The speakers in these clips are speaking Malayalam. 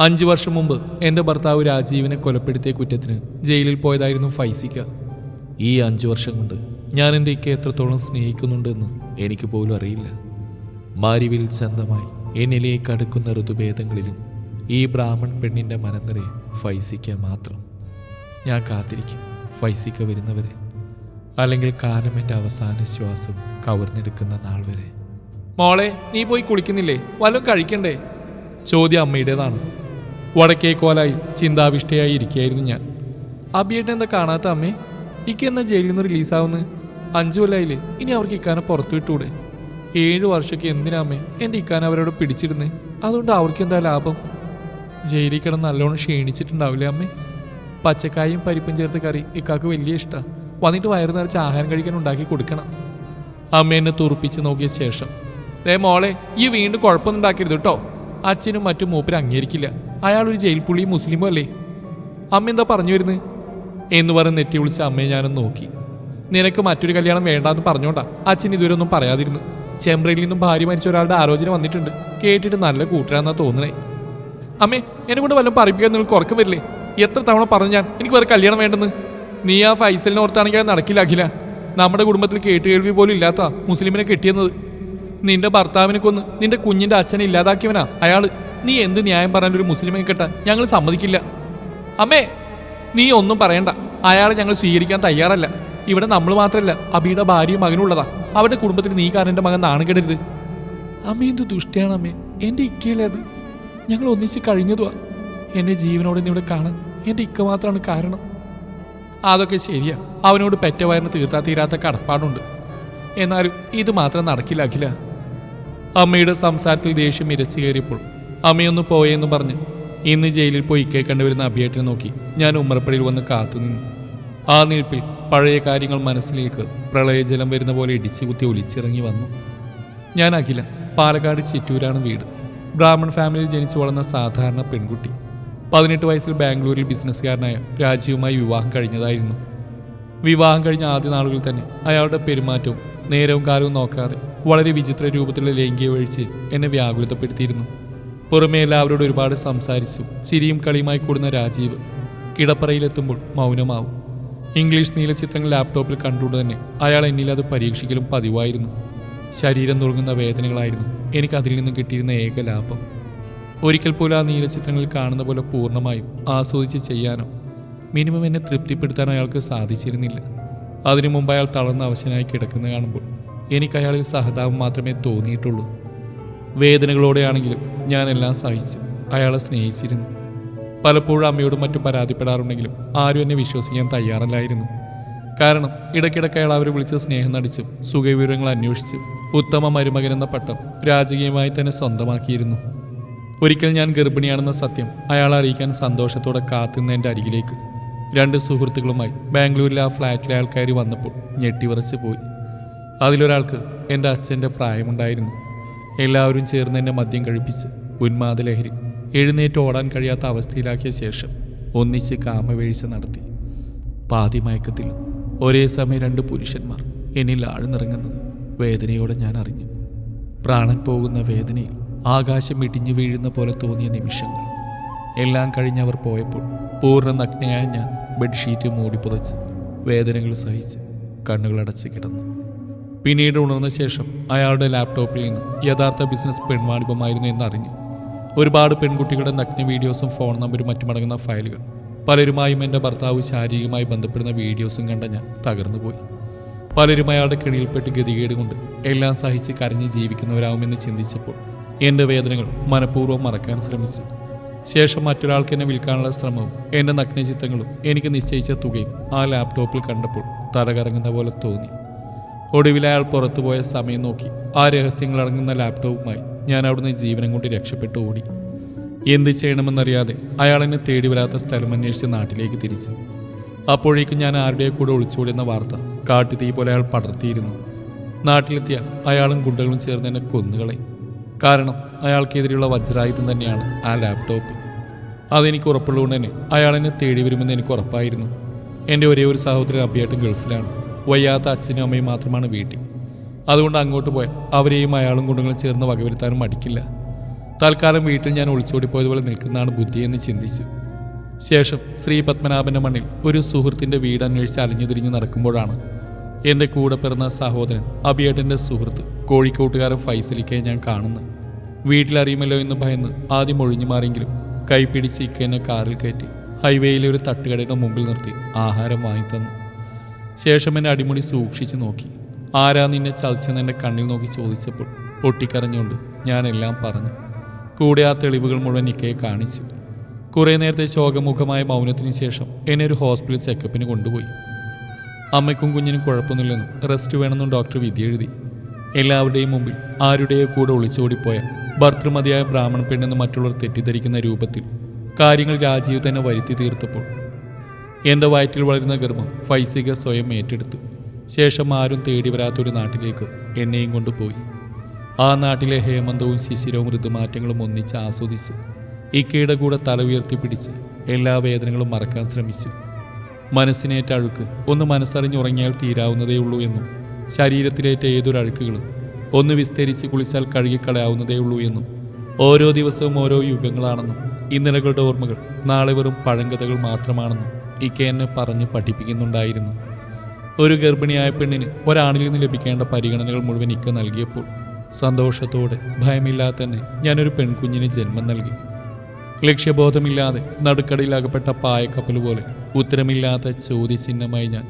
അഞ്ചു വർഷം മുമ്പ് എന്റെ ഭർത്താവ് രാജീവിനെ കൊലപ്പെടുത്തിയ കുറ്റത്തിന് ജയിലിൽ പോയതായിരുന്നു ഫൈസിക്ക. ഈ അഞ്ചു വർഷം കൊണ്ട് ഞാൻ എന്റെ ഇക്ക എത്രത്തോളം സ്നേഹിക്കുന്നുണ്ടെന്ന് എനിക്ക് പോലും അറിയില്ല. മാരിവിൽ ചന്തമായി എന്നിലേക്ക് അടുക്കുന്ന ഋതുഭേദങ്ങളിലും ഈ ബ്രാഹ്മൺ പെണ്ണിന്റെ മനനിറയെ ഫൈസിക്ക മാത്രം. ഞാൻ കാത്തിരിക്കും ഫൈസിക്ക വരുന്നവരെ. അല്ലെങ്കിൽ കാലം എന്റെ അവസാന ശ്വാസം കവർന്നെടുക്കുന്ന നാൾ വരെ. മോളെ നീ പോയി കുളിക്കുന്നില്ലേ? വല്ലതും കഴിക്കണ്ടേ? ചോദ്യം അമ്മയുടേതാണ്. വടക്കേക്കോലായി ചിന്താവിഷ്ടയായി ഇരിക്കുകയായിരുന്നു ഞാൻ. അബിയേട്ടൻ എന്താ കാണാത്ത അമ്മേ? ഇക്ക എന്നാ ജയിലിൽ നിന്ന് റിലീസാവുന്ന? അഞ്ചു കൊല്ലായില്ലേ ഇനി അവർക്ക് ഇക്കാനെ പുറത്തു വിട്ടൂടെ? ഏഴ് വർഷക്ക് എന്തിനാ അമ്മേ എന്റെ ഇക്കാനെ അവരോട് പിടിച്ചിടുന്നേ? അതുകൊണ്ട് അവർക്ക് എന്താ ലാഭം? ജയിലിൽ കിടന്ന് നല്ലോണം ക്ഷീണിച്ചിട്ടുണ്ടാവില്ലേ അമ്മേ? പച്ചക്കായും പരിപ്പും ചേർത്ത് കറി ഇക്കാക്ക് വലിയ ഇഷ്ടമാണ് വന്നിട്ട് വയറു നിറച്ച് ആഹാരം കഴിക്കാൻ ഉണ്ടാക്കി കൊടുക്കണം. അമ്മ എന്നെ തുറപ്പിച്ച് നോക്കിയ ശേഷം ദേ മോളെ ഈ വീണ്ടും കുഴപ്പമൊന്നും ഉണ്ടാക്കരുത് കേട്ടോ. അച്ഛനും മറ്റും മൂപ്പര് അംഗീകരിക്കില്ല. അയാൾ ഒരു ജയിൽ പുള്ളി മുസ്ലിമും അല്ലേ? അമ്മ എന്താ പറഞ്ഞു വരുന്നത് എന്ന് പറഞ്ഞ് നെറ്റി വിളിച്ച അമ്മയെ ഞാനൊന്ന് നോക്കി. നിനക്ക് മറ്റൊരു കല്യാണം വേണ്ടാന്ന് പറഞ്ഞോണ്ടാ അച്ഛൻ ഇതുവരെ ഒന്നും പറയാതിരുന്നു ചെമ്പ്രയിൽ നിന്നും ഭാര്യ മരിച്ച ഒരാളുടെ ആലോചന വന്നിട്ടുണ്ട്. കേട്ടിട്ട് നല്ല കൂട്ടരാന്നാ തോന്നണേ. അമ്മേ എന്നെ കൊണ്ട് വല്ലതും പറയിപ്പിക്കാൻ നിങ്ങൾ ഉറക്കം വരില്ലേ? എത്ര തവണ പറഞ്ഞു ഞാൻ എനിക്ക് വേറെ കല്യാണം വേണ്ടെന്ന്? നീ ആ ഫൈസലിനെ ഓർത്താണെങ്കിൽ അത് നടക്കില്ല അഖില. നമ്മുടെ കുടുംബത്തിൽ കേട്ടുകേൾവി പോലും ഇല്ലാത്ത മുസ്ലിമിനെ കെട്ടിയെന്നത്. നിന്റെ ഭർത്താവിനെ കൊന്ന് നിന്റെ കുഞ്ഞിന്റെ അച്ഛനെ ഇല്ലാതാക്കിയവനാ അയാൾ. നീ എന്ത് ന്യായം പറയാൻ ഒരു മുസ്ലിമിനെ കെട്ടാൻ ഞങ്ങൾ സമ്മതിക്കില്ല. അമ്മേ നീ ഒന്നും പറയണ്ട. അയാളെ ഞങ്ങൾ സ്വീകരിക്കാൻ തയ്യാറല്ല. ഇവിടെ നമ്മൾ മാത്രമല്ല അബിയുടെ ഭാര്യയും മകനുള്ളതാ അവരുടെ കുടുംബത്തിന് നീ കാരണം മകൻ നാണുകെടരുത് അമ്മ എന്ത് ദുഷ്ടയാണ് അമ്മേ. എന്റെ ഇക്കയല്ലേ അത്? ഞങ്ങൾ ഒന്നിച്ച് കഴിഞ്ഞതുവാ. എന്നെ ജീവനോടെ ഇവിടെ കാണാൻ എന്റെ ഇക്ക മാത്രമാണ് കാരണം. അതൊക്കെ ശരിയാ. അവനോട് പെറ്റ വയറിന് തീർത്താ തീരാത്ത കടപ്പാടുണ്ട്. എന്നാലും ഇത് മാത്രം നടക്കില്ല അഖില. അമ്മയുടെ സംസാരത്തിൽ ദേഷ്യം ഇരച്ചു കയറിയപ്പോൾ അമ്മയൊന്ന് പോയെന്ന് പറഞ്ഞ് ഇന്ന് ജയിലിൽ പോയി ഇക്കയെ കണ്ടുവരുന്ന അഭിയേറ്റിനെ നോക്കി ഞാൻ ഉമ്മറപ്പടിയിൽ വന്ന് കാത്തുനിന്നു ആ നിൽപ്പിൽ പഴയ കാര്യങ്ങൾ മനസ്സിലേക്ക് പ്രളയജലം വരുന്ന പോലെ ഇടിച്ചു കുത്തി ഒലിച്ചിറങ്ങി വന്നു. ഞാൻ അഖില പാലക്കാട് ചിറ്റൂരാണ് വീട്. ബ്രാഹ്മൺ ഫാമിലിയിൽ ജനിച്ചു വളർന്ന സാധാരണ പെൺകുട്ടി. പതിനെട്ട് വയസ്സിൽ ബാംഗ്ലൂരിൽ ബിസിനസ്സുകാരനായ രാജീവുമായി വിവാഹം കഴിഞ്ഞതായിരുന്നു. വിവാഹം കഴിഞ്ഞ ആദ്യ നാളുകളിൽ തന്നെ അയാളുടെ പെരുമാറ്റവും നേരവും കാലവും നോക്കാതെ വളരെ വിചിത്ര രൂപത്തിലുള്ള ലൈംഗിക വീഴ്ച എന്നെ വ്യാകുലതപ്പെടുത്തിയിരുന്നു. പുറമേ എല്ലാവരോടും ഒരുപാട് സംസാരിച്ചു. ചിരിയും കളിയുമായി കൂടുന്ന രാജീവ് കിടപ്പറയിലെത്തുമ്പോൾ മൗനമാവും. ഇംഗ്ലീഷ് നീലചിത്രങ്ങൾ ലാപ്ടോപ്പിൽ കണ്ടുകൊണ്ട് തന്നെ അയാൾ എന്നിൽ അത് പരീക്ഷിക്കലും പതിവായിരുന്നു. ശരീരം നുറുങ്ങുന്ന വേദനകളായിരുന്നു. എനിക്ക് അതിൽ നിന്നും കിട്ടിയിരുന്ന ഏക ലാഭം. ഒരിക്കൽ പോലും ആ നീലചിത്രങ്ങളിൽ കാണുന്ന പോലെ പൂർണമായും ആസ്വദിച്ച് ചെയ്യാനോ മിനിമം എന്നെ തൃപ്തിപ്പെടുത്താൻ അയാൾക്ക് സാധിച്ചിരുന്നില്ല. അതിനു മുമ്പ് അയാൾ തളർന്ന അവശനായി കിടക്കുന്ന കാണുമ്പോൾ എനിക്ക് അയാളിൽ സഹതാപം മാത്രമേ തോന്നിയിട്ടുള്ളൂ. വേദനകളോടെയാണെങ്കിലും ഞാൻ എല്ലാം സഹിച്ചു. അയാളെ സ്നേഹിച്ചിരുന്നു. പലപ്പോഴും അമ്മയോടും മറ്റും പരാതിപ്പെടാറുണ്ടെങ്കിലും ആരും എന്നെ വിശ്വസിക്കാൻ തയ്യാറല്ലായിരുന്നു. കാരണം ഇടയ്ക്കിടയ്ക്ക് അയാൾ അവരെ വിളിച്ച് സ്നേഹം നടിച്ചും സുഖവിവരങ്ങൾ അന്വേഷിച്ചും ഉത്തമ മരുമകൻ എന്ന പട്ടം രാജകീയമായി തന്നെ സ്വന്തമാക്കിയിരുന്നു. ഒരിക്കൽ ഞാൻ ഗർഭിണിയാണെന്ന സത്യം അയാളെ അറിയിക്കാൻ സന്തോഷത്തോടെ കാത്തുനിന്ന എന്റെ അരികിലേക്ക് രണ്ട് സുഹൃത്തുക്കളുമായി ബാംഗ്ലൂരിലെ ആ ഫ്ലാറ്റിലെ ആൾക്കാർ വന്നപ്പോൾ ഞെട്ടിവിറച്ച് പോയി അതിലൊരാൾക്ക് എന്റെ അച്ഛന്റെ പ്രായമുണ്ടായിരുന്നു. എല്ലാവരും ചേർന്ന് എന്നെ മദ്യം കഴിപ്പിച്ച് ഉന്മാദലഹരി എഴുന്നേറ്റ് ഓടാൻ കഴിയാത്ത അവസ്ഥയിലാക്കിയ ശേഷം ഒന്നിച്ച് കാമവീഴ്ച നടത്തി. പാതിമയക്കത്തിൽ ഒരേ സമയം രണ്ട് പുരുഷന്മാർ എന്നിൽ ആഴ്ന്നിറങ്ങുന്നത് വേദനയോടെ ഞാൻ അറിഞ്ഞു. പ്രാണൻ പോകുന്ന വേദനയിൽ ആകാശം ഇടിഞ്ഞു വീഴുന്ന പോലെ തോന്നിയ നിമിഷങ്ങൾ. എല്ലാം കഴിഞ്ഞവർ പോയപ്പോൾ പൂർണ നഗ്നയായ ഞാൻ ബെഡ്ഷീറ്റ് മൂടി പുതച്ച് വേദനകൾ സഹിച്ച് കണ്ണുകളടച്ച് കിടന്നു. പിന്നീട് ഉണർന്ന ശേഷം അയാളുടെ ലാപ്ടോപ്പിൽ നിന്ന് യഥാർത്ഥ ബിസിനസ് പെൺവാണിഭമായിരുന്നു എന്നറിഞ്ഞു. ഒരുപാട് പെൺകുട്ടികളുടെ നഗ്ന വീഡിയോസും ഫോൺ നമ്പരും മറ്റുമടങ്ങുന്ന ഫയലുകൾ. പലരുമായും എന്റെ ഭർത്താവ് ശാരീരികമായി ബന്ധപ്പെടുന്ന വീഡിയോസും കണ്ട ഞാൻ തകർന്നുപോയി പലരും അയാളുടെ കെണിയിൽപ്പെട്ട് ഗതികേട് കൊണ്ട് എല്ലാം സഹിച്ച് കരഞ്ഞ് ജീവിക്കുന്നവരാവുമെന്ന് ചിന്തിച്ചപ്പോൾ എന്റെ വേദനകൾ മനഃപൂർവം മറക്കാൻ ശ്രമിച്ചു. ശേഷം മറ്റൊരാൾക്ക് എന്നെ വിൽക്കാനുള്ള ശ്രമവും എന്റെ നഗ്നചിത്രങ്ങളും എനിക്ക് നിശ്ചയിച്ച തുകയും ആ ലാപ്ടോപ്പിൽ കണ്ടപ്പോൾ തലകറങ്ങുന്ന പോലെ തോന്നി. ഒടുവിൽ അയാൾ പുറത്തുപോയ സമയം നോക്കി. ആ രഹസ്യങ്ങൾ അടങ്ങുന്ന ലാപ്ടോപ്പുമായി ഞാൻ അവിടുന്ന് ജീവനം കൊണ്ട് രക്ഷപ്പെട്ടു ഓടി. എന്ത് ചെയ്യണമെന്നറിയാതെ അയാൾ എന്നെ തേടി വരാത്ത സ്ഥലം അന്വേഷിച്ച് നാട്ടിലേക്ക് തിരിച്ചു. അപ്പോഴേക്കും ഞാൻ ആരുടെയോ കൂടെ ഒളിച്ചോടിയെന്ന വാർത്ത കാട്ടുതീ പോലെ അയാൾ പടർത്തിയിരുന്നു. നാട്ടിലെത്തിയ അയാളും ഗുണ്ടകളും ചേർന്ന് എന്നെ കൊന്നുകളയും കാരണം അയാൾക്കെതിരെയുള്ള വജ്രായുധം തന്നെയാണ് ആ ലാപ്ടോപ്പ്. അതെനിക്ക് ഉറപ്പുള്ളതുകൊണ്ട് തന്നെ അയാൾ എന്നെ തേടി വരുമെന്ന് എനിക്ക് ഉറപ്പായിരുന്നു. എന്റെ ഒരേ ഒരു സഹോദരൻ അഭിയായിട്ടും ഗൾഫിലാണ്. വയ്യാത്ത അച്ഛനും അമ്മയും മാത്രമാണ് വീട്ടിൽ. അതുകൊണ്ട് അങ്ങോട്ട് പോയാൽ അവരെയും അയാളും കുടുംബങ്ങളും ചേർന്ന് വകവരുത്താനും മടിക്കില്ല. തൽക്കാലം വീട്ടിൽ ഞാൻ ഒളിച്ചോടിപ്പോയതുപോലെ നിൽക്കുന്നതാണ് ബുദ്ധിയെന്ന് ചിന്തിച്ചു. ശേഷം ശ്രീ പത്മനാഭന്റെ മണ്ണിൽ ഒരു സുഹൃത്തിന്റെ വീട് അന്വേഷിച്ച് അലിഞ്ഞു തിരിഞ്ഞ് നടക്കുമ്പോഴാണ് എന്റെ കൂടെ പിറന്ന സഹോദരൻ അബിയേട്ടന്റെ സുഹൃത്ത് കോഴിക്കോട്ടുകാരൻ ഫൈസലിക്കെ ഞാൻ കാണുന്നത്. വീട്ടിലറിയുമല്ലോ എന്ന് ഭയന്ന് ആദ്യം ഒഴിഞ്ഞു മാറിയെങ്കിലും കൈപിടിച്ച് ഇക്കേനെ കാറിൽ കയറ്റി ഹൈവേയിലെ ഒരു തട്ടുകടയുടെ മുമ്പിൽ നിർത്തി ആഹാരം വാങ്ങിത്തന്നു. ശേഷം എന്നെ അടിമുടി സൂക്ഷിച്ചു നോക്കി. ആരാ നിന്നെ ചതിച്ചെന്ന് എന്റെ കണ്ണിൽ നോക്കി ചോദിച്ചപ്പോൾ പൊട്ടിക്കരഞ്ഞുകൊണ്ട് ഞാനെല്ലാം പറഞ്ഞു. കൂടെ ആ തെളിവുകൾ മുഴുവൻ ഇക്കയെ കാണിച്ചു. കുറേ നേരത്തെ ശോകമുഖമായ മൗനത്തിന് ശേഷം എന്നെ ഒരു ഹോസ്പിറ്റൽ ചെക്കപ്പിന് കൊണ്ടുപോയി. അമ്മയ്ക്കും കുഞ്ഞിനും കുഴപ്പമൊന്നുമില്ലെന്നും റെസ്റ്റ് വേണമെന്നും ഡോക്ടർ വിധി എഴുതി. എല്ലാവരുടെയും മുമ്പിൽ ആരുടെയോ കൂടെ ഒളിച്ചോടിപ്പോയ ഭർത്തൃമതിയായ ബ്രാഹ്മണ പെണ്ണെന്ന് മറ്റുള്ളവർ തെറ്റിദ്ധരിക്കുന്ന രൂപത്തിൽ കാര്യങ്ങൾ രാജീവ് തന്നെ വരുത്തി തീർത്തപ്പോൾ എന്റെ വയറ്റിൽ വളരുന്ന ഗർഭം ഫൈസിക സ്വയം ഏറ്റെടുത്തു. ശേഷം ആരും തേടി വരാത്തൊരു നാട്ടിലേക്ക് എന്നെയും കൊണ്ടുപോയി. ആ നാട്ടിലെ ഹേമന്തവും ശിശിരവും ഋതുമാറ്റങ്ങളും ഒന്നിച്ച് ആസ്വദിച്ച് ഇക്കയുടെ കൂടെ തല ഉയർത്തി പിടിച്ച് എല്ലാ വേദനകളും മറക്കാൻ ശ്രമിച്ചു. മനസ്സിനേറ്റ അഴുക്ക് ഒന്ന് മനസ്സറിഞ്ഞുറങ്ങിയാൽ തീരാവുന്നതേ ഉള്ളൂ എന്നും ശരീരത്തിലേറ്റ ഏതൊരഴുക്കുകളും ഒന്ന് വിസ്തരിച്ച് കുളിച്ചാൽ കഴുകിക്കളയാവുന്നതേ ഉള്ളൂ എന്നും ഓരോ ദിവസവും ഓരോ യുഗങ്ങളാണെന്നും ഇന്നലകളുടെ ഓർമ്മകൾ നാളെ വെറും പഴങ്കഥകൾ മാത്രമാണെന്നും ഇക്ക എന്നെ പറഞ്ഞ് പഠിപ്പിക്കുന്നുണ്ടായിരുന്നു. ഒരു ഗർഭിണിയായ പെണ്ണിന് ഒരാണിൽ നിന്ന് ലഭിക്കേണ്ട പരിഗണനകൾ മുഴുവൻ ഇക്ക നൽകിയപ്പോൾ സന്തോഷത്തോടെ ഭയമില്ലാതെ തന്നെ ഞാനൊരു പെൺകുഞ്ഞിന് ജന്മം നൽകി. ലക്ഷ്യബോധമില്ലാതെ നടുക്കടയിൽ അകപ്പെട്ട പായക്കപ്പൽ പോലെ ഉത്തരമില്ലാത്ത ചോദ്യചിഹ്നമായി ഞാൻ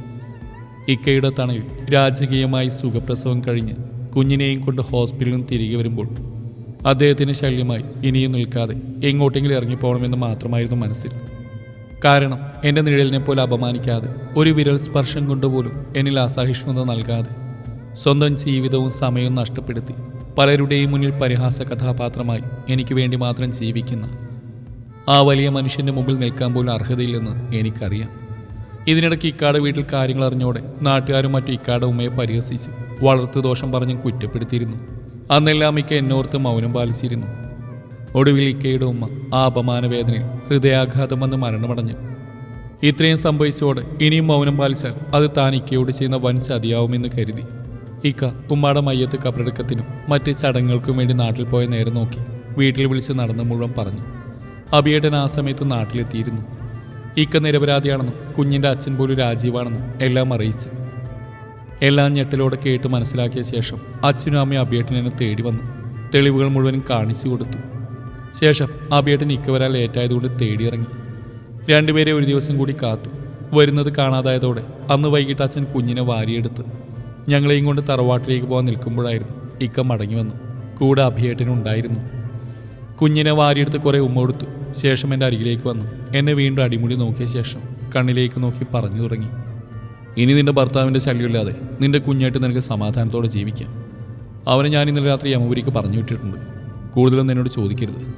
ഇക്കയുടെ തണയിൽ രാജകീയമായി സുഖപ്രസവം കഴിഞ്ഞ് കുഞ്ഞിനെയും കൊണ്ട് ഹോസ്പിറ്റലിൽ നിന്ന് തിരികെ വരുമ്പോൾ അദ്ദേഹത്തിന് ശല്യമായി ഇനിയും നിൽക്കാതെ എങ്ങോട്ടെങ്കിലും ഇറങ്ങിപ്പോകണമെന്ന് മാത്രമായിരുന്നു മനസ്സിൽ. കാരണം എന്റെ നിഴലിനെ പോലെ അപമാനിക്കാതെ ഒരു വിരൽ സ്പർശം കൊണ്ടുപോലും എന്നിൽ അസഹിഷ്ണുത നൽകാതെ സ്വന്തം ജീവിതവും സമയവും നഷ്ടപ്പെടുത്തി പലരുടെയും മുന്നിൽ പരിഹാസ കഥാപാത്രമായി എനിക്ക് വേണ്ടി മാത്രം ജീവിക്കുന്ന ആ വലിയ മനുഷ്യന്റെ മുമ്പിൽ നിൽക്കാൻ പോലും അർഹതയില്ലെന്ന് എനിക്കറിയാം. ഇതിനിടയ്ക്ക് ഇക്കാട് വീട്ടിൽ കാര്യങ്ങൾ അറിഞ്ഞോടെ നാട്ടുകാരും മറ്റു ഇക്കാട് ഉമ്മയെ പരിഹസിച്ച് വളർത്തു ദോഷം പറഞ്ഞ് കുറ്റപ്പെടുത്തിയിരുന്നു. അന്നെല്ലാം മിക്ക എന്നോർത്ത് മൗനം പാലിച്ചിരുന്നു. ഒടുവിൽ ഇക്കയുടെ ഉമ്മ ആ അപമാനവേദനയിൽ ഹൃദയാഘാതം വന്ന് മരണമടഞ്ഞു. ഇത്രയും സംഭവിച്ചോടെ ഇനിയും മൗനം പാലിച്ചാൽ അത് താൻ ഇക്കയോട് ചെയ്യുന്ന വൻ ചതിയാവുമെന്ന് കരുതി. ഇക്ക ഉമ്മാടെ മയ്യത്ത് കബറടക്കത്തിനും മറ്റ് ചടങ്ങുകൾക്കും വേണ്ടി നാട്ടിൽ പോയ നേരം നോക്കി വീട്ടിൽ വിളിച്ച് നടന്ന് മുഴുവൻ പറഞ്ഞു. അഭിയേട്ടൻ ആ സമയത്ത് നാട്ടിലെത്തിയിരുന്നു. ഇക്ക നിരപരാധിയാണെന്നും കുഞ്ഞിന്റെ അച്ഛൻ പോലും രാജീവാണെന്നും എല്ലാം അറിയിച്ചു. എല്ലാം ഞെട്ടലോടെ കേട്ട് മനസ്സിലാക്കിയ ശേഷം അച്ഛനും അമ്മയും അഭിയേട്ടനെ തേടി വന്നു. തെളിവുകൾ മുഴുവനും കാണിച്ചു കൊടുത്തു. ശേഷം അബിയേട്ടൻ ഇക്ക വരാൻ ലേറ്റായതുകൊണ്ട് തേടിയിറങ്ങി. രണ്ടുപേരെ ഒരു ദിവസം കൂടി കാത്തു. വരുന്നത് കാണാതായതോടെ അന്ന് വൈകിട്ട് അച്ഛൻ കുഞ്ഞിനെ വാരിയെടുത്ത് ഞങ്ങളെയും കൊണ്ട് തറവാട്ടിലേക്ക് പോകാൻ നിൽക്കുമ്പോഴായിരുന്നു ഇക്ക മടങ്ങി വന്നു. കൂടെ അഭിയേട്ടനുണ്ടായിരുന്നു കുഞ്ഞിനെ വാരിയെടുത്ത് കുറേ ഉമ്മ കൊടുത്തു. ശേഷം എന്റെ അരികിലേക്ക് വന്നു. എന്നെ വീണ്ടും അടിമുടി നോക്കിയ ശേഷം കണ്ണിലേക്ക് നോക്കി പറഞ്ഞു തുടങ്ങി. ഇനി നിന്റെ ഭർത്താവിന്റെ ശല്യമില്ലാതെ നിന്റെ കുഞ്ഞായിട്ട് നിനക്ക് സമാധാനത്തോടെ ജീവിക്കാം. അവനെ ഞാൻ ഇന്നലെ രാത്രി യമപുരിക്ക് പറഞ്ഞു വിട്ടിട്ടുണ്ട്. കൂടുതലൊന്നും എന്നോട് ചോദിക്കരുത്.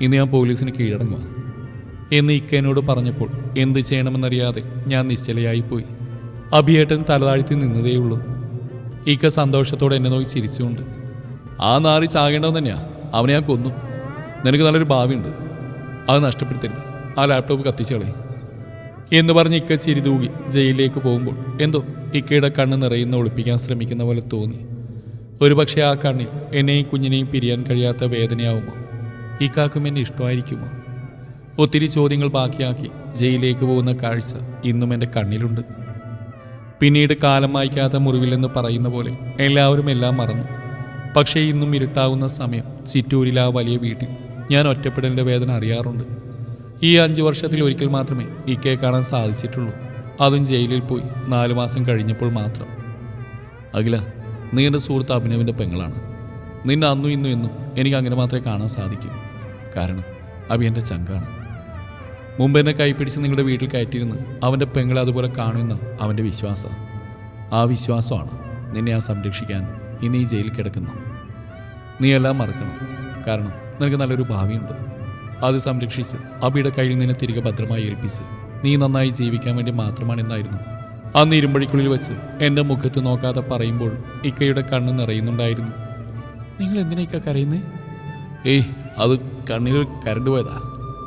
ഇന്ന് ഞാൻ പോലീസിന് കീഴടങ്ങുക. എന്ന് ഇക്ക പറഞ്ഞപ്പോൾ എന്ത് ചെയ്യണമെന്നറിയാതെ ഞാൻ നിശ്ചലയായിപ്പോയി. അഭിയേട്ടൻ തലതാഴ്ത്തി നിന്നതേയുള്ളൂ. ഇക്ക സന്തോഷത്തോടെ എന്നെ നോക്കി ചിരിച്ചുകൊണ്ട് ആ നാറി ചാകേണ്ടവൻ തന്നെയാ. അവനെ ഞാൻ കൊന്നു. നിനക്ക് നല്ലൊരു ഭാവിയുണ്ട്. അത് നഷ്ടപ്പെടുത്തരുത്. ആ ലാപ്ടോപ്പ് കത്തിച്ചു എന്ന് പറഞ്ഞ് ഇക്ക ചിരി തൂകി ജയിലിലേക്ക് പോകുമ്പോൾ എന്തോ ഇക്കയുടെ കണ്ണ് നിറയുന്ന ഒളിപ്പിക്കാൻ ശ്രമിക്കുന്ന പോലെ തോന്നി. ഒരുപക്ഷെ ആ കണ്ണിൽ എന്നെയും കുഞ്ഞിനെയും പിരിയാൻ കഴിയാത്ത വേദനയാവുമോ? ഇക്കാക്കും എന്നെ ഇഷ്ടമായിരിക്കുമോ? ഒത്തിരി ചോദ്യങ്ങൾ ബാക്കിയാക്കി ജയിലിലേക്ക് പോകുന്ന കാഴ്ച ഇന്നും എന്റെ കണ്ണിലുണ്ട്. പിന്നീട് കാലം വായിക്കാത്ത മുറിവില്ലെന്ന് പറയുന്ന പോലെ എല്ലാവരും എല്ലാം മറന്നു. പക്ഷേ ഇന്നും ഇരുട്ടാവുന്ന സമയം ചിറ്റൂരിലെ ആ വലിയ വീട്ടിൽ ഞാൻ ഒറ്റപ്പെടലിന്റെ വേദന അറിയാറുണ്ട്. ഈ അഞ്ച് വർഷത്തിൽ ഒരിക്കൽ മാത്രമേ ഇക്കയെ കാണാൻ സാധിച്ചിട്ടുള്ളൂ. അതും ജയിലിൽ പോയി നാലു മാസം കഴിഞ്ഞപ്പോൾ മാത്രം. അഖില നീ എന്റെ സുഹൃത്ത് അഭിനവിന്റെ പെങ്ങളാണ്. നിന്നെ അന്നും ഇന്നും എന്നും എനിക്ക് അങ്ങനെ മാത്രമേ കാണാൻ സാധിക്കൂ. കാരണം അഭി എന്റെ ചങ്കാണ്. മുമ്പ് എന്നെ കൈപ്പിടിച്ച് നിങ്ങളുടെ വീട്ടിൽ കയറ്റിയിരുന്ന് അവന്റെ പെങ്ങളെ അതുപോലെ കാണുമെന്ന് അവന്റെ വിശ്വാസം. ആ വിശ്വാസമാണ് നിന്നെ ആ സംരക്ഷിക്കാൻ ഇനി ഈ ജയിലിൽ കിടക്കുന്നു നീ എല്ലാം മറക്കണം. കാരണം നിനക്ക് നല്ലൊരു ഭാവിയുണ്ട്. അത് സംരക്ഷിച്ച് അബിയുടെ കയ്യിൽ നിന്നെ തിരികെ ഭദ്രമായി ഏൽപ്പിച്ച് നീ നന്നായി ജീവിക്കാൻ വേണ്ടി മാത്രമാണെന്നായിരുന്നു അന്ന് ഇരുമ്പഴിക്കുള്ളിൽ വെച്ച് എന്റെ മുഖത്ത് നോക്കാതെ പറയുമ്പോൾ ഇക്കയുടെ കണ്ണ് നിറയുന്നുണ്ടായിരുന്നു. നിങ്ങൾ എന്തിനാ ഇക്ക കരയുന്നേ? ഏയ് അത് കണ്ണിൽ കരണ്ട് പോയതാ.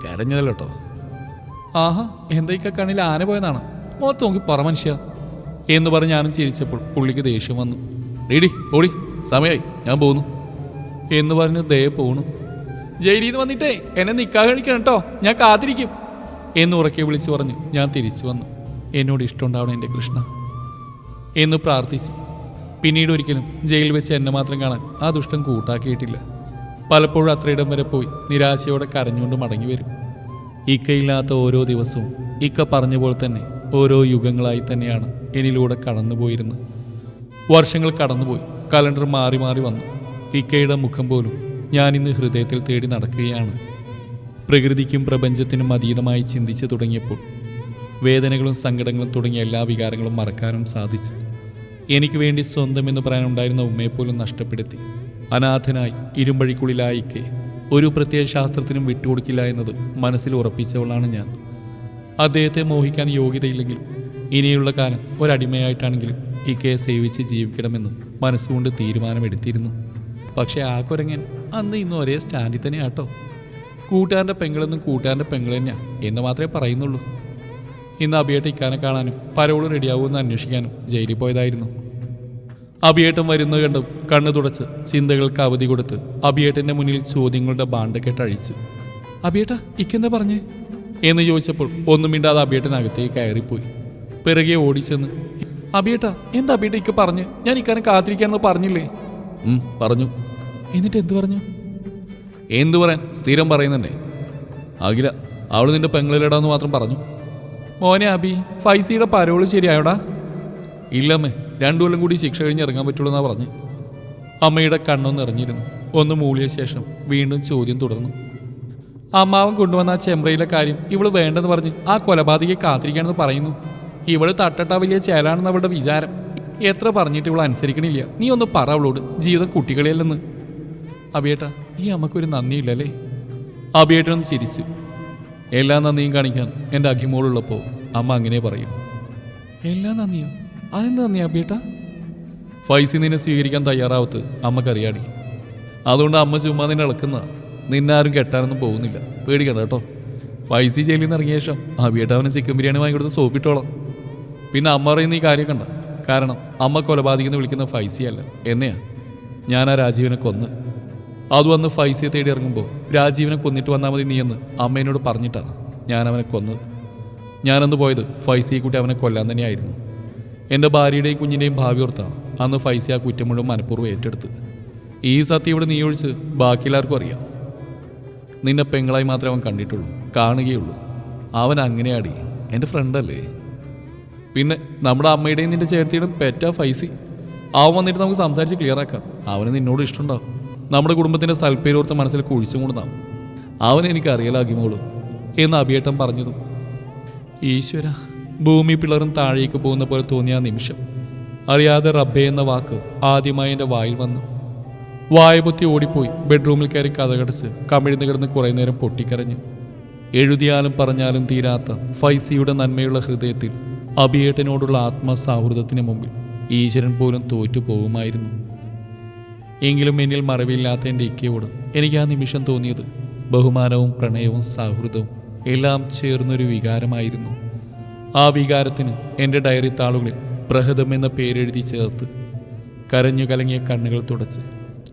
കരഞ്ഞതല്ലോ കേട്ടോ ആഹാ എന്താ ഇക്ക കണ്ണിൽ ആന പോയതാണ്? മുഖത്ത് നോക്കി പറ മനുഷ്യ. എന്ന് പറഞ്ഞ് ഞാനും ചിരിച്ചപ്പോൾ പുള്ളിക്ക് ദേഷ്യം വന്നു. ഡീഡി ഓടി സമയമായി ഞാൻ പോകുന്നു എന്ന് പറഞ്ഞ് ദയ പോണു. ജയിലിൽ നിന്ന് വന്നിട്ടേ എന്നെ നിൽക്കാൻ കഴിക്കണം കേട്ടോ ഞാൻ കാത്തിരിക്കും. എന്ന് ഉറക്കെ വിളിച്ചു പറഞ്ഞു ഞാൻ തിരിച്ചു വന്നു. എന്നോട് ഇഷ്ടമുണ്ടാവണം എന്റെ കൃഷ്ണ. എന്ന് പ്രാർത്ഥിച്ചു പിന്നീട് ഒരിക്കലും ജയിലിൽ വെച്ച് എന്നെ മാത്രം കാണാൻ ആ ദുഷ്ടം കൂട്ടാക്കിയിട്ടില്ല. പലപ്പോഴും അത്രയിടം വരെ പോയി നിരാശയോടെ കരഞ്ഞുകൊണ്ട് മടങ്ങി വരും. ഇക്കയില്ലാത്ത ഓരോ ദിവസവും ഇക്ക പറഞ്ഞ പോലെ തന്നെ ഓരോ യുഗങ്ങളായി തന്നെയാണ് എന്നിലൂടെ കടന്നുപോയിരുന്നത്. വർഷങ്ങൾ കടന്നുപോയി കലണ്ടർ മാറി മാറി വന്നു. ഇക്കയുടെ മുഖം പോലും ഞാൻ ഇന്ന് ഹൃദയത്തിൽ തേടി നടക്കുകയാണ്. പ്രകൃതിക്കും പ്രപഞ്ചത്തിനും അതീതമായി ചിന്തിച്ചു തുടങ്ങിയപ്പോൾ വേദനകളും സങ്കടങ്ങളും തുടങ്ങിയ എല്ലാ വികാരങ്ങളും മറക്കാനും സാധിച്ചു. എനിക്ക് വേണ്ടി സ്വന്തം എന്ന് പറയാനുണ്ടായിരുന്ന ഉമ്മയെപ്പോലും നഷ്ടപ്പെടുത്തി. അനാഥനായി ഇരുമ്പഴിക്കുള്ളിലായിക്കെ. ഒരു പ്രത്യേക ശാസ്ത്രത്തിനും വിട്ടുകൊടുക്കില്ല എന്നത് മനസ്സിൽ ഉറപ്പിച്ചവളാണ് ഞാൻ. അദ്ദേഹത്തെ മോഹിക്കാൻ യോഗ്യതയില്ലെങ്കിൽ ഇനിയുള്ള കാലം ഒരടിമയായിട്ടാണെങ്കിലും ഇക്കയെ സേവിച്ച് ജീവിക്കണമെന്ന് മനസ്സുകൊണ്ട് തീരുമാനമെടുത്തിരുന്നു. പക്ഷേ ആ കുരങ്ങൻ അന്ന് ഇന്നും ഒരേ സ്റ്റാൻഡിൽ തന്നെയാട്ടോ. കൂട്ടുകാരന്റെ പെങ്ങളെന്നും കൂട്ടുകാരന്റെ പെങ്ങൾ തന്നെയാണ് എന്ന് മാത്രമേ പറയുന്നുള്ളൂ. ഇന്ന് അബിയേട്ട് ഇക്കാനെ കാണാനും പരോൾ റെഡിയാവുമെന്ന് അന്വേഷിക്കാനും ജയിലിൽ പോയതായിരുന്നു. അഭിയേട്ടൻ വരുന്നു കണ്ടും കണ്ണു തുടച്ച് ചിന്തകൾക്ക് അവധി കൊടുത്ത് അഭിയേട്ടന്റെ മുന്നിൽ ചോദ്യങ്ങളുടെ ബാണ്ട് അഴിച്ചു അഭിയേട്ട ഇക്കെന്താ പറഞ്ഞേ? എന്ന് ചോദിച്ചപ്പോൾ ഒന്നും മിണ്ടാതെ അബിയേട്ടനകത്തേക്ക് കയറിപ്പോയി. പിറകെ ഓടിച്ചെന്ന് അഭിയേട്ട എന്താ അഭിയേട്ട ഇക്ക പറഞ്ഞ്? ഞാൻ ഇക്കാനെ കാത്തിരിക്കാന്ന് പറഞ്ഞില്ലേ? ഉം, പറഞ്ഞു. എന്നിട്ട് എന്തു പറഞ്ഞു? എന്തു പറയാൻ? സ്ഥിരം പറയുന്നതന്നെ. അഖില അവൾ നിന്റെ പെങ്ങളിലിടാന്ന് മാത്രം പറഞ്ഞു. മോനെ അബി ഫൈസിയുടെ പരോൾ ശരിയായോടാ? ഇല്ലമ്മേ രണ്ടു കൊല്ലം കൂടി ശിക്ഷ കഴിഞ്ഞ് ഇറങ്ങാൻ പറ്റുള്ളൂ എന്നാ പറഞ്ഞ്. അമ്മയുടെ കണ്ണൊന്ന് ഇറങ്ങിയിരുന്നു ഒന്ന് മൂളിയ ശേഷം വീണ്ടും ചോദ്യം തുടർന്നു. അമ്മാവൻ കൊണ്ടുവന്ന ആ ചെമ്പ്രയിലെ കാര്യം ഇവൾ വേണ്ടെന്ന് പറഞ്ഞ് ആ കൊലപാതകയെ കാത്തിരിക്കാണെന്ന് പറയുന്നു. ഇവൾ തട്ടട്ട വലിയ ചേലാണെന്ന് അവളുടെ വിചാരം. എത്ര പറഞ്ഞിട്ട് ഇവൾ അനുസരിക്കണില്ല. നീ ഒന്ന് പറ അവളോട്. ജീവിതം കുട്ടികളിയല്ലെന്ന്. അബിയേട്ട ഈ അമ്മക്കൊരു നന്ദിയില്ലല്ലേ? അബിയേട്ടനൊന്ന് ചിരിച്ചു. എല്ലാ നന്ദിയും കാണിക്കാൻ എന്റെ അഖിമോളുള്ളപ്പോൾ അമ്മ അങ്ങനെ പറയും. എല്ലാ നന്ദിയോ? അതെന്ത് നന്ദിയാ ബേട്ട ഫൈസി നിന്നെ സ്വീകരിക്കാൻ തയ്യാറാവത്ത് അമ്മക്കറിയാടി. അതുകൊണ്ട് അമ്മ ചുമ്മാ നിന്നെ ഇളക്കുന്ന നിന്നാരും കെട്ടാനൊന്നും പോകുന്നില്ല. പേടിക്കണ്ട കേട്ടോ. ഫൈസി ജയിലിൽ നിന്ന് ഇറങ്ങിയ ശേഷം അബിയേട്ട അവനെ ചിക്കൻ ബിരിയാണി വാങ്ങി കൊടുത്ത് സോപ്പിട്ടോളാം. പിന്നെ അമ്മ പറയുന്ന ഈ കാര്യം കണ്ട. കാരണം അമ്മ കൊലപാതകെന്ന് വിളിക്കുന്ന ഫൈസിയല്ല എന്നെയാ. ഞാൻ ആ രാജീവിനെ കൊന്ന് അത് വന്ന് ഫൈസിയെ തേടി ഇറങ്ങുമ്പോൾ രാജീവിനെ കൊന്നിട്ട് വന്നാൽ മതി നീയെന്ന് അമ്മേനോട് പറഞ്ഞിട്ടാണ് ഞാൻ അവനെ കൊന്നത്. ഞാനന്ന് പോയത് ഫൈസിയെ കൂട്ടി അവനെ കൊല്ലാൻ തന്നെയായിരുന്നു. എന്റെ ഭാര്യയുടെയും കുഞ്ഞിന്റെയും ഭാവി ഓർത്താണ് അന്ന് ഫൈസി ആ കുറ്റം മുഴുവൻ മനഃപൂർവം ഏറ്റെടുത്ത്. ഈ സത്യം ഇവിടെ നീ ഒഴിച്ച് അറിയാം. നിന്നെ പെങ്ങളായി മാത്രമേ അവൻ കണ്ടിട്ടുള്ളൂ കാണുകയുള്ളൂ. അവൻ അങ്ങനെയാടി എന്റെ ഫ്രണ്ടല്ലേ പിന്നെ നമ്മുടെ അമ്മയുടെയും നിന്റെ ചേർത്തിയുടെയും പെറ്റ ഫൈസി. അവൻ വന്നിട്ട് നമുക്ക് സംസാരിച്ച് ക്ലിയർ ആക്കാം. അവന് നിന്നോട് ഇഷ്ടമുണ്ടാവും. നമ്മുടെ കുടുംബത്തിന്റെ സൽപ്പേരോർത്ത് മനസ്സിൽ കുഴിച്ചും കൊണ്ടാവും അവൻ എനിക്ക് അറിയലാകിമോളൂ എന്ന് അഭിയേട്ടം പറഞ്ഞതും. ഈശ്വര ഭൂമി പിളറും താഴേക്ക് പോകുന്ന പോലെ തോന്നിയ നിമിഷം. അറിയാതെ റബ്ബെ എന്ന വാക്ക് ആദ്യമായി എന്റെ വായിൽ വന്നു. വായപൊത്തി ഓടിപ്പോയി ബെഡ്റൂമിൽ കയറി കഥകടച്ച് കമിഴ്ന്ന് കിടന്ന് കുറേ നേരം പൊട്ടിക്കരഞ്ഞു. എഴുതിയാലും പറഞ്ഞാലും തീരാത്ത ഫൈസിയുടെ നന്മയുള്ള ഹൃദയത്തിൽ അഭിയേട്ടനോടുള്ള ആത്മസൗഹൃദത്തിന് മുമ്പിൽ ഈശ്വരൻ പോലും തോറ്റു പോകുമായിരുന്നു. എങ്കിലും എന്നിൽ മറവില്ലാത്ത എന്റെ ഇക്കയോട് എനിക്ക് ആ നിമിഷം തോന്നിയത് ബഹുമാനവും പ്രണയവും സൗഹൃദവും എല്ലാം ചേർന്നൊരു വികാരമായിരുന്നു. ആ വികാരത്തിന് എന്റെ ഡയറി താളുകളിൽ പ്രഹൃതം എന്ന പേരെഴുതി ചേർത്ത് കരഞ്ഞു കലങ്ങിയ കണ്ണുകൾ തുടച്ച്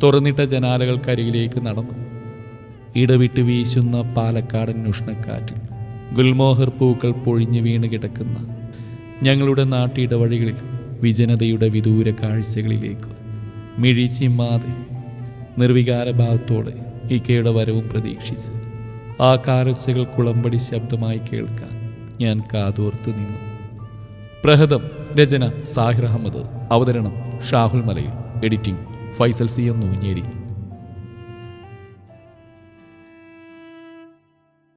തുറന്നിട്ട ജനാലകൾക്കരികിലേക്ക് നടന്നു. ഇടവിട്ട് വീശുന്ന പാലക്കാടൻ ഉഷ്ണക്കാറ്റിൽ ഗുൽമോഹർ പൂക്കൾ പൊഴിഞ്ഞു വീണ് കിടക്കുന്ന ഞങ്ങളുടെ നാട്ടിടവഴികളിൽ വിജനതയുടെ വിദൂര കാഴ്ചകളിലേക്ക് മിഴിച്ചിമ്മാതെ നിർവികാരഭാവത്തോടെ ഇക്കയുടെ വരവും പ്രതീക്ഷിച്ച് ആ കാലൊച്ചകൾ കുളമ്പടി ശബ്ദമായി കേൾക്കാൻ ഞാൻ കാതോർത്ത് നിന്നു. പ്രഹദം രചന സാഹിർ അഹമ്മദ്. അവതരണം Shahul Malayil. Editing Faisal C M Noonjeri.